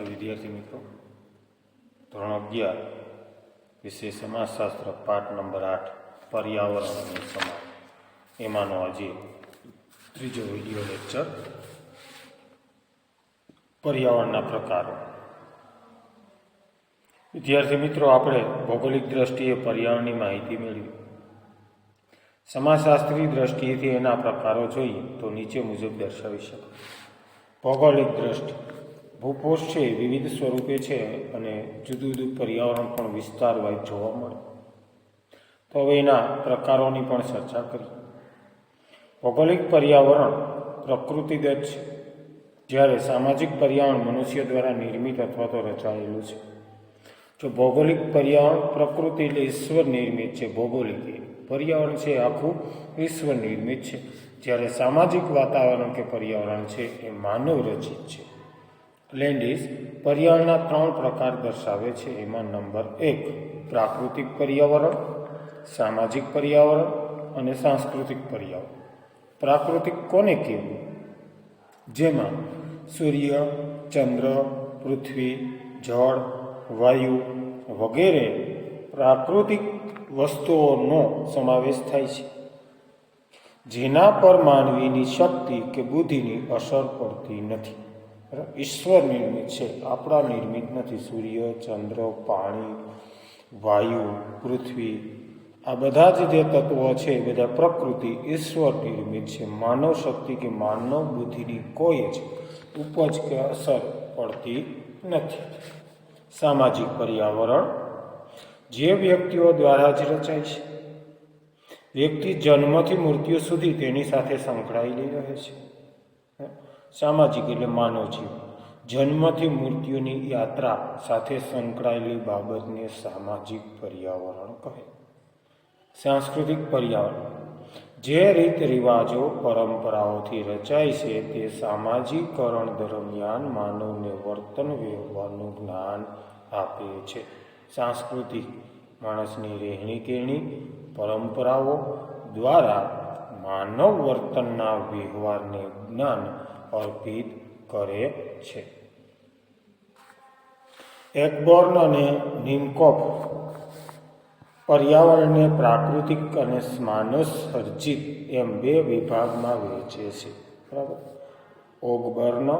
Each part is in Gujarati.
વિદ્યાર્થી મિત્રો. ધોરણ અગિયાર, વિષય સમાજશાસ્ત્ર, પાઠ નંબર આઠ પર્યાવરણ સમાજ. એમાંનો આજે ત્રીજો વીડિયો લેક્ચર. પર્યાવરણના પ્રકારો. વિદ્યાર્થી મિત્રો, આપણે ભૌગોલિક દ્રષ્ટિએ પર્યાવરણની માહિતી મેળવી. સમાજશાસ્ત્રી દ્રષ્ટિએથી એના પ્રકારો જોઈએ તો નીચે મુજબ દર્શાવી શકાય. ભૌગોલિક દ્રષ્ટિ. ભૂપોષ છે વિવિધ સ્વરૂપે છે અને જુદું જુદું પર્યાવરણ પણ વિસ્તારવાઇઝ જોવા મળે. તો હવે એના પ્રકારોની પણ ચર્ચા કરી ભૌગોલિક પર્યાવરણ પ્રકૃતિગત છે. જ્યારે સામાજિક પર્યાવરણ મનુષ્ય દ્વારા નિર્મિત અથવા તો રચાયેલું છે. જો ભૌગોલિક પર્યાવરણ પ્રકૃતિ એટલે ઈશ્વર નિર્મિત છે, ભૌગોલિક પર્યાવરણ છે આખું ઈશ્વર નિર્મિત છે. જ્યારે સામાજિક વાતાવરણ કે પર્યાવરણ છે એ માનવ રચિત છે. લેન્ડિસ પર્યાવરણના ત્રણ પ્રકાર દર્શાવે છે. એમાં નંબર એક, પ્રાકૃતિક પર્યાવરણ, સામાજિક પર્યાવરણ અને સાંસ્કૃતિક પર્યાવરણ. પ્રાકૃતિક કોને કહેવું? જેમાં સૂર્ય, ચંદ્ર, પૃથ્વી, જળ, વાયુ વગેરે પ્રાકૃતિક વસ્તુઓનો સમાવેશ થાય છે. જેના પર માનવીની શક્તિ કે બુદ્ધિની અસર પડતી નથી? ઈશ્વર નિર્મિત છે. આપણા નિર્મિત નથી. સૂર્ય, ચંદ્ર, પાણી, વાયુ, પૃથ્વી, આ બધા જ જે તત્વો છે, એ બધા પ્રકૃતિ ઈશ્વર નિર્મિત છે. માનવ શક્તિ કે માનવ બુદ્ધિની કોઈ જ ઉપજ કે અસર પડતી નથી. સામાજિક પર્યાવરણ જે વ્યક્તિઓ દ્વારા જ રચાય છે. વ્યક્તિ જન્મથી મૃત્યુ સુધી તેની સાથે સંકળાયેલી રહે છે. સામાજિક એટલે માનવ જીવન જન્મથી મૃત્યુની યાત્રા સાથે સંકળાયેલી બાબતને સામાજિક પર્યાવરણ કહે. સાંસ્કૃતિક પર્યાવરણ. જે રીત રિવાજો, પરંપરાઓથી રચાય છે તે સામાજિકરણ દરમિયાન માનવને વર્તન વ્યવહારનું જ્ઞાન આપે છે. સાંસ્કૃતિક માણસની રહેણી કહેણી પરંપરાઓ દ્વારા માનવ વર્તનના વ્યવહારને જ્ઞાન અર્પિત કરે છે. એકબોર્ન અને નિમકોફ પર્યાવરણને પ્રાકૃતિક અને માનસ સર્જિત એમ બે વિભાગમાં વહેંચે છે. બરાબર? ઓગબર્ન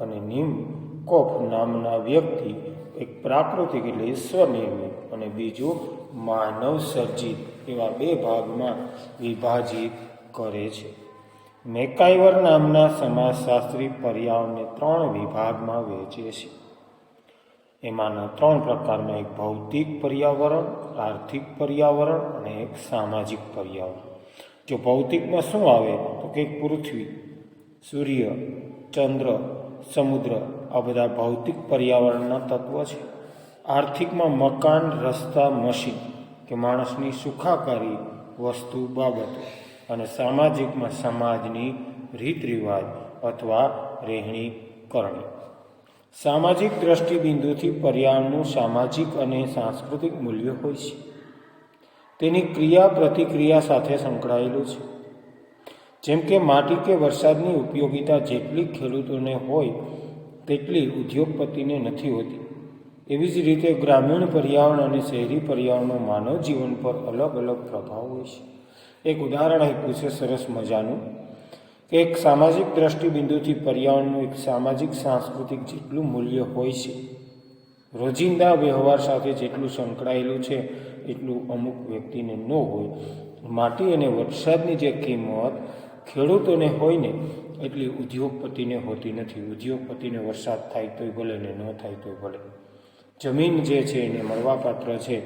અને નિમકોફ નામના વ્યક્તિ એક પ્રાકૃતિક એટલે સ્વનિર્મિત અને બીજું માનવ સર્જિત એવા બે ભાગમાં વિભાજિત કરે છે. મેકાઈવર નામના સમાજશાસ્ત્રી પર્યાવરણને ત્રણ વિભાગમાં વહેંચે છે. એમાંના ત્રણ પ્રકારના એક ભૌતિક પર્યાવરણ, આર્થિક પર્યાવરણ અને એક સામાજિક પર્યાવરણ. જો ભૌતિકમાં શું આવે, તો કે પૃથ્વી, સૂર્ય, ચંદ્ર, સમુદ્ર, આ બધા ભૌતિક પર્યાવરણના તત્વો છે. આર્થિકમાં મકાન, રસ્તા, મશીન, કે માણસની સુખાકારી વસ્તુ બાબતો. અને સામાજિકમાં સમાજની રીત રિવાજ અથવા રહેણી કરણી. સામાજિક દ્રષ્ટિબિંદુથી પર્યાવરણનું સામાજિક અને સાંસ્કૃતિક મૂલ્ય હોય છે. તેની ક્રિયા પ્રતિક્રિયા સાથે સંકળાયેલું છે. જેમ કે માટી કે વરસાદની ઉપયોગિતા જેટલી ખેડૂતોને હોય, તેટલી ઉદ્યોગપતિને નથી હોતી. એવી જ રીતે ગ્રામીણ પર્યાવરણ અને શહેરી પર્યાવરણનો માનવ જીવન પર અલગ અલગ પ્રભાવ હોય છે. એક ઉદાહરણ આપ્યું છે સરસ મજાનું, કે એક સામાજિક દ્રષ્ટિબિંદુથી પર્યાવરણનું એક સામાજિક સાંસ્કૃતિક જેટલું મૂલ્ય હોય છે, રોજિંદા વ્યવહાર સાથે જેટલું સંકળાયેલું છે, એટલું અમુક વ્યક્તિને ન હોય. માટી અને વરસાદની જે કિંમત ખેડૂતોને હોય ને, એટલી ઉદ્યોગપતિને હોતી નથી. ઉદ્યોગપતિને વરસાદ થાય તોય ભલે ને ન થાય તોય ભલે. જમીન જે છે એને મળવાપાત્ર છે,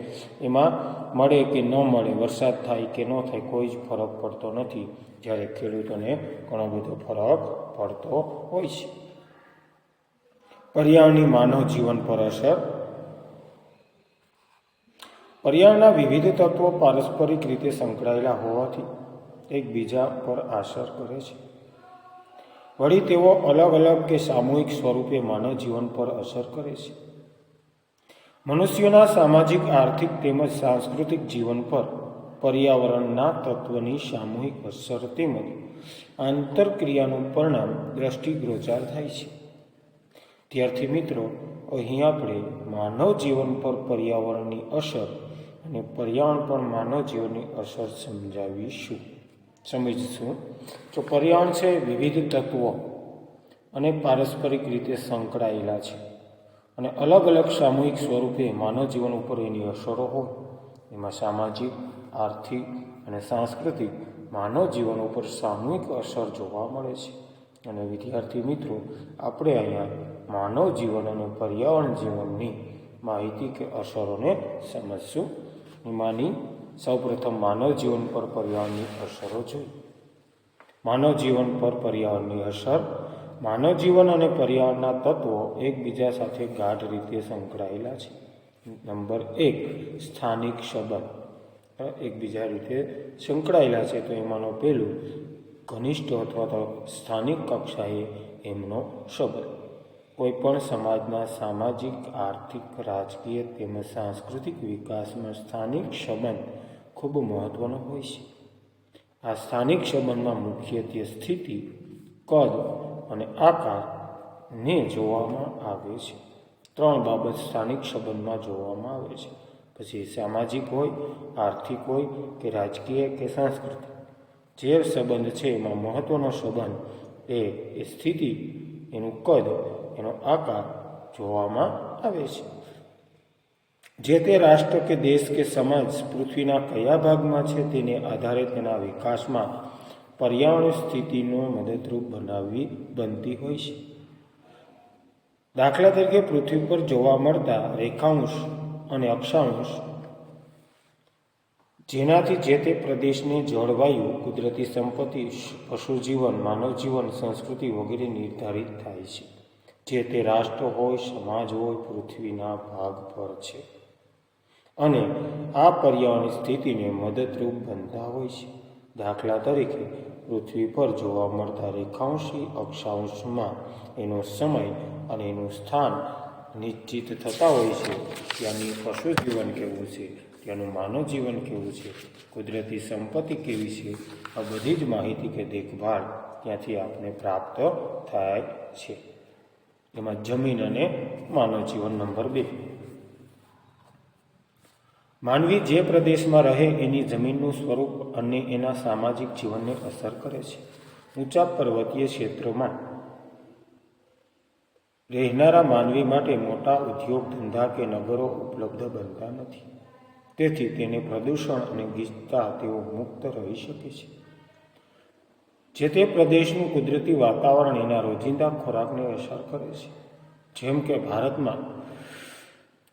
એમાં મળે કે ન મળે, વરસાદ થાય કે ન થાય કોઈ જ ફરક પડતો નથી, જ્યારે ખેડૂતોને ઘણો બધો ફરક પડતો હોય છે. પર્યાવરણની માનવ જીવન પર અસર. પર્યાવરણના વિવિધ તત્વો પારસ્પરિક રીતે સંકળાયેલા હોવાથી એકબીજા પર અસર કરે છે. વળી તેઓ અલગ અલગ કે સામૂહિક સ્વરૂપે માનવ જીવન પર અસર કરે છે. મનુષ્યોના સામાજિક, આર્થિક તેમજ સાંસ્કૃતિક જીવન પર પર્યાવરણના તત્વની સામૂહિક અસર તેમજ આંતરક્રિયાનું પરિણામ દ્રષ્ટિગોચર થાય છે. ત્યારથી મિત્રો, અહીં આપણે માનવ જીવન પર પર્યાવરણની અસર અને પર્યાવરણ પર માનવ જીવનની અસર સમજાવીશું. સમજીશું? તો પર્યાવરણ છે વિવિધ તત્વો અને પારસ્પરિક રીતે સંકળાયેલા છે. અને અલગ અલગ સામૂહિક સ્વરૂપે માનવ જીવન ઉપર એની અસરો હોય. એમાં સામાજિક, આર્થિક અને સાંસ્કૃતિક માનવ જીવન ઉપર સામૂહિક અસર જોવા મળે છે. અને વિદ્યાર્થી મિત્રો, આપણે અહીંયા માનવ જીવન અને પર્યાવરણ જીવનની માહિતી કે અસરોને સમજશું. એમાંની સૌપ્રથમ માનવ જીવન પર પર્યાવરણની અસરો જોઈએ માનવ જીવન પર પર્યાવરણની અસર માનવ જીવન અને પર્યાવરણના તત્વો એકબીજા સાથે ગાઢ રીતે સંકળાયેલા છે. નંબર એક, સ્થાનિક સંબંધ એકબીજા રીતે સંકળાયેલા છે. તો એમાંનો પહેલું ઘનિષ્ઠ અથવા તો સ્થાનિક કક્ષાએ એમનો સંબંધ કોઈપણ સમાજના સામાજિક, આર્થિક, રાજકીય તેમજ સાંસ્કૃતિક વિકાસમાં સ્થાનિક સંબંધ ખૂબ મહત્ત્વનો હોય છે. આ સ્થાનિક સંબંધમાં મુખ્યત્વે સ્થિતિ, કદ અને આકારને જોવામાં આવે છે. ત્રણ બાબત સ્થાનિક સંબંધમાં જોવામાં આવે છે. પછી સામાજિક હોય, આર્થિક હોય કે રાજકીય કે સાંસ્કૃતિક. જે સંબંધ છે એમાં મહત્ત્વનો સંબંધ એ એ સ્થિતિ, એનું કદ, એનો આકાર જોવામાં આવે છે. જે તે રાષ્ટ્ર કે દેશ કે સમાજ પૃથ્વીના કયા ભાગમાં છે તેને આધારે તેના વિકાસમાં પર્યાવરણ સ્થિતિનો મદદરૂપ બનાવવી બનતી હોય છે. દાખલા તરીકે પૃથ્વી પર જોવા મળતા રેખાંશ અને અક્ષાંશ જેનાથી જે તે પ્રદેશની જળવાયુ, કુદરતી સંપત્તિ, પશુજીવન, માનવજીવન, સંસ્કૃતિ વગેરે નિર્ધારિત થાય છે. જે તે રાષ્ટ્ર હોય, સમાજ હોય, પૃથ્વીના ભાગ પર છે. અને આ પર્યાવરણ સ્થિતિને મદદરૂપ બનતા હોય છે. દાખલા તરીકે, પૃથ્વી પર જોવા મળતા રેખાંશી અક્ષાંશમાં એનો સમય અને એનું સ્થાન નિશ્ચિત થતા હોય છે. ત્યાંની પશુ જીવન કેવું છે? ત્યાંનું માનવ જીવન કેવું છે? કુદરતી સંપત્તિ કેવી છે? આ બધી જ માહિતી કે દેખભાળ ત્યાંથી આપને પ્રાપ્ત થાય છે. એમાં જમીન અને માનવ જીવન નંબર બે. માનવી જે પ્રદેશમાં રહે એની જમીનનું સ્વરૂપ અને એના સામાજિક જીવનને અસર કરે છે. ઊંચા પર્વતીય ક્ષેત્રોમાં રહેનારા માનવી માટે મોટા ઉદ્યોગ, ધંધા કે નગરો ઉપલબ્ધ બનતા નથી. તેથી તેને પ્રદૂષણ અને ગીચતા તેઓ મુક્ત રહી શકે છે. જે તે પ્રદેશનું કુદરતી વાતાવરણ એના રોજિંદા ખોરાકને અસર કરે છે. જેમ કે ભારતમાં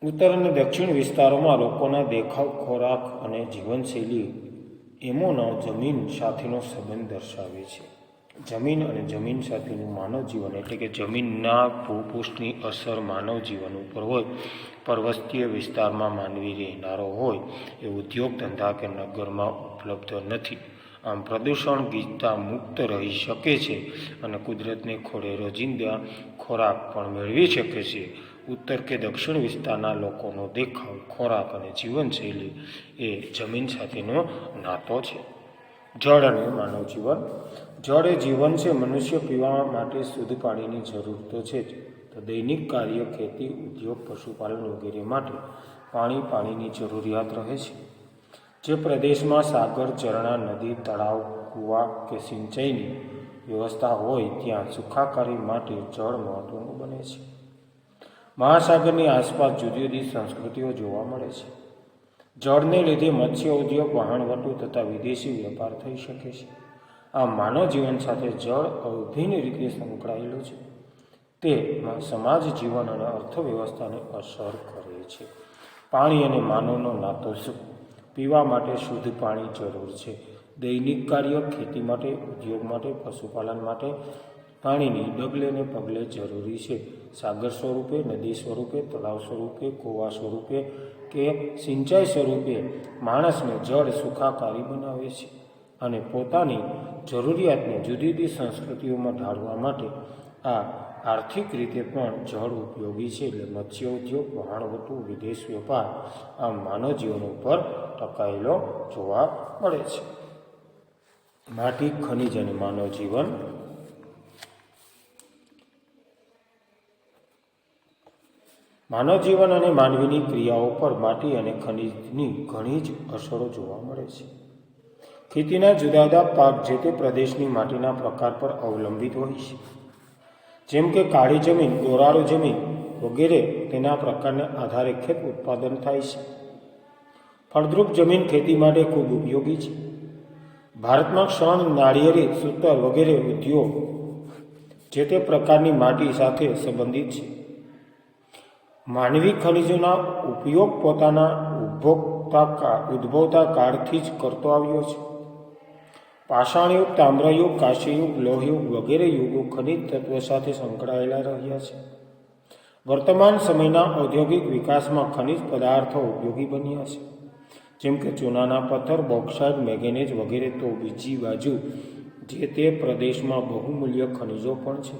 ઉત્તર અને દક્ષિણ વિસ્તારોમાં લોકોના દેખાવ, ખોરાક અને જીવનશૈલી એમોનો જમીન સાથેનો સંબંધ દર્શાવે છે. જમીન અને જમીન સાથેનું માનવ જીવન એટલે કે જમીનના ભૂપુષ્ઠની અસર માનવ જીવન ઉપર હોય, પર્વતીય વિસ્તારમાં માનવી રહેનારો હોય, એ ઉદ્યોગ ધંધા કે નગરમાં ઉપલબ્ધ નથી. આમ પ્રદૂષણ ગીચતા મુક્ત રહી શકે છે અને કુદરતને ખોળે રોજિંદા ખોરાક પણ મેળવી શકે છે. ઉત્તર કે દક્ષિણ વિસ્તારના લોકોનો દેખાવ, ખોરાક અને જીવનશૈલી એ જમીન સાથેનો નાતો છે. જળ અને માનવ જીવન. જળ એ જીવન છે, મનુષ્ય પીવા માટે શુદ્ધ પાણીની જરૂર તો છે જ. તો દૈનિક કાર્ય, ખેતી, ઉદ્યોગ, પશુપાલન વગેરે માટે પાણી પાણીની જરૂરિયાત રહે છે. જે પ્રદેશમાં સાગર, ઝરણા, નદી, તળાવ, કૂવા કે સિંચાઈની વ્યવસ્થા હોય, ત્યાં સુખાકારી માટે જળ મહત્ત્વનું બને છે. મહાસાગરની આસપાસ જુદી જુદી સંસ્કૃતિઓ જોવા મળે છે. જળને લીધે મત્સ્ય ઉદ્યોગ વહાણવટો તથા વિદેશી વેપાર થઈ શકે છે. આ માનવ જીવન સાથે જળ અભિન્ન રીતે સંકળાયેલું છે. તે સમાજ જીવન અને અર્થવ્યવસ્થાને અસર કરે છે. પાણી અને માનવનો નાતો શું પીવા માટે શુદ્ધ પાણી જરૂર છે. દૈનિક કાર્ય ખેતી માટે, ઉદ્યોગ માટે, પશુપાલન માટે પાણીની ડગલે ને પગલે જરૂરી છે. સાગર સ્વરૂપે, નદી સ્વરૂપે, તળાવ સ્વરૂપે, કૂવા સ્વરૂપે કે સિંચાઈ સ્વરૂપે માણસને જળ સુખાકારી બનાવે છે અને પોતાની જરૂરિયાતને જુદી જુદી સંસ્કૃતિઓમાં ઢાળવા માટે આ આર્થિક રીતે પણ જળ ઉપયોગી છે. એટલે મત્સ્ય ઉદ્યોગ વહાણવટુ વિદેશ વેપાર આ માનવ જીવન ઉપર ટકાયેલો જોવા મળે છે. માટી, ખનિજ અને માનવ જીવન માનવ જીવન અને માનવીની ક્રિયાઓ પર માટી અને ખનિજની ઘણી જ અસરો જોવા મળે છે. ખેતીના જુદા જુદા પાક જે તે પ્રદેશની માટીના પ્રકાર પર અવલંબિત હોય છે. જેમ કે કાળી જમીન ગોરાળુ જમીન વગેરે તેના પ્રકારને આધારે ખેત ઉત્પાદન થાય છે. ફળદ્રુપ જમીન ખેતી માટે ખૂબ ઉપયોગી છે. ભારતમાં ક્ષણ, નાળિયેરી, સૂતર વગેરે ઉદ્યોગ જે તે પ્રકારની માટી સાથે સંબંધિત છે. માનવી ખનિજોના ઉપયોગ પોતાના ઉપભોગતા ઉદ્ભવતા કાળથી જ કરતો આવ્યો છે. પાષાણયુગ, તામ્રયુગ, કાશીયુગ, લોહયુગ વગેરે યુગો ખનિજ તત્વો સાથે સંકળાયેલા રહ્યા છે. વર્તમાન સમયના ઔદ્યોગિક વિકાસમાં ખનિજ પદાર્થો ઉપયોગી બન્યા છે. જેમ કે ચૂનાના પથ્થર, બોક્સાઇડ મેગેનેજ વગેરે તો બીજી બાજુ જે તે પ્રદેશમાં બહુમૂલ્ય ખનિજો પણ છે.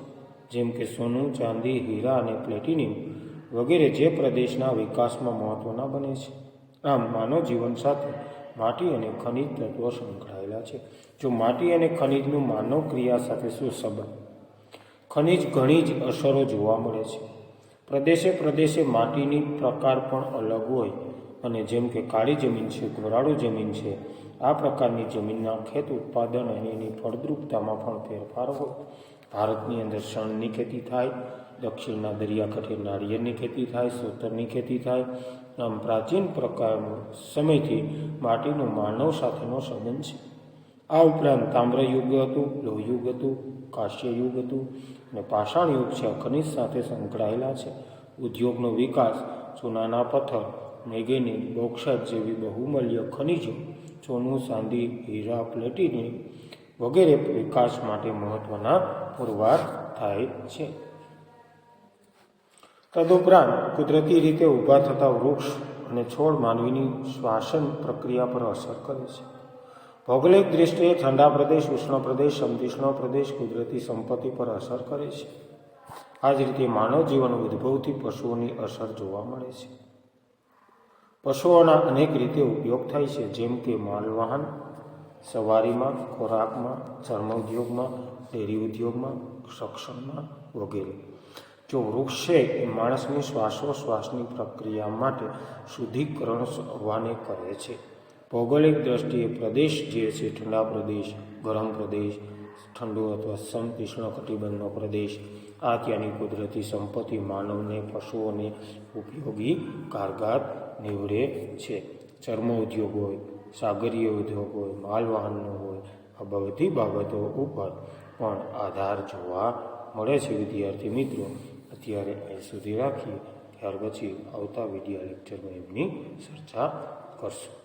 જેમ કે સોનું, ચાંદી, હીરા અને પ્લેટિનિયમ વગેરે જે પ્રદેશના વિકાસમાં મહત્ત્વના બને છે. આમ માનવ જીવન સાથે માટી અને ખનિજ તત્વો સંકળાયેલા છે. જો માટી અને ખનિજનું માનવ ક્રિયા સાથે શું સંબંધ? ખનિજ ઘણી જ અસરો જોવા મળે છે. પ્રદેશે પ્રદેશે માટીની પ્રકાર પણ અલગ હોય અને જેમ કે કાળી જમીન છે, ગોરાળુ જમીન છે, આ પ્રકારની જમીનના ખેત ઉત્પાદન અને એની ફળદ્રુપતામાં પણ ફેરફાર હોય. ભારતની અંદર શણની ખેતી થાય દક્ષિણના દરિયાકાંઠે નાળિયેરની ખેતી થાય, સોતરની ખેતી થાય. આમ પ્રાચીન પ્રકાર સમયથી માટીનો માનવ સાથેનો સંબંધ છે. આ ઉપરાંત તામ્રયુગ હતું લોહયુગ હતું કાશ્યયુગ હતું અને પાષાણ યુગ છે, ખનિજ સાથે સંકળાયેલા છે. ઉદ્યોગનો વિકાસ ચૂનાના પથ્થર મેગેની બોક્સાઇટ જેવી બહુમૂલ્ય ખનિજો, સોનું, ચાંદી, હીરા પ્લેટિની વગેરે વિકાસ માટે મહત્ત્વના પુરવાર થાય છે. તદુપરાંત કુદરતી રીતે ઊભા થતા વૃક્ષ અને છોડ માનવીની શ્વાસન પ્રક્રિયા પર અસર કરે છે. ભૌગોલિક દૃષ્ટિએ ઠંડા પ્રદેશ, ઉષ્ણ પ્રદેશ સમતીષ્ણ પ્રદેશ કુદરતી સંપત્તિ પર અસર કરે છે. આ જ રીતે માનવ જીવન ઉદ્ભવથી પશુઓની અસર જોવા મળે છે. પશુઓના અનેક રીતે ઉપયોગ થાય છે, જેમ કે માલવાહન, સવારીમાં, ખોરાકમાં ચર્મ ઉદ્યોગમાં ડેરી ઉદ્યોગમાં સક્ષમમાં વગેરે. જો વૃક્ષ છે એ માણસની શ્વાસોશ્વાસની પ્રક્રિયા માટે શુદ્ધિકરણ આહ્વાને કરે છે. ભૌગોલિક દ્રષ્ટિએ પ્રદેશ જે છે, ઠંડા પ્રદેશ, ગરમ પ્રદેશ, ઠંડુ અથવા સમતીષ્ણ કટિબંધનો પ્રદેશ, આ ત્યાંની કુદરતી સંપત્તિ માનવને, પશુઓને ઉપયોગી કારગાર નીવડે છે. ચર્મ ઉદ્યોગ હોય, સાગરીય ઉદ્યોગ હોય, માલવાહનનો હોય, આ બધી બાબતો ઉપર પણ આધાર જોવા મળે છે વિદ્યાર્થી મિત્રો. અત્યારે અહીં સુધી રાખીએ ત્યાર પછી આવતા વીડિયો લેક્ચરમાં એમની ચર્ચા કરશું.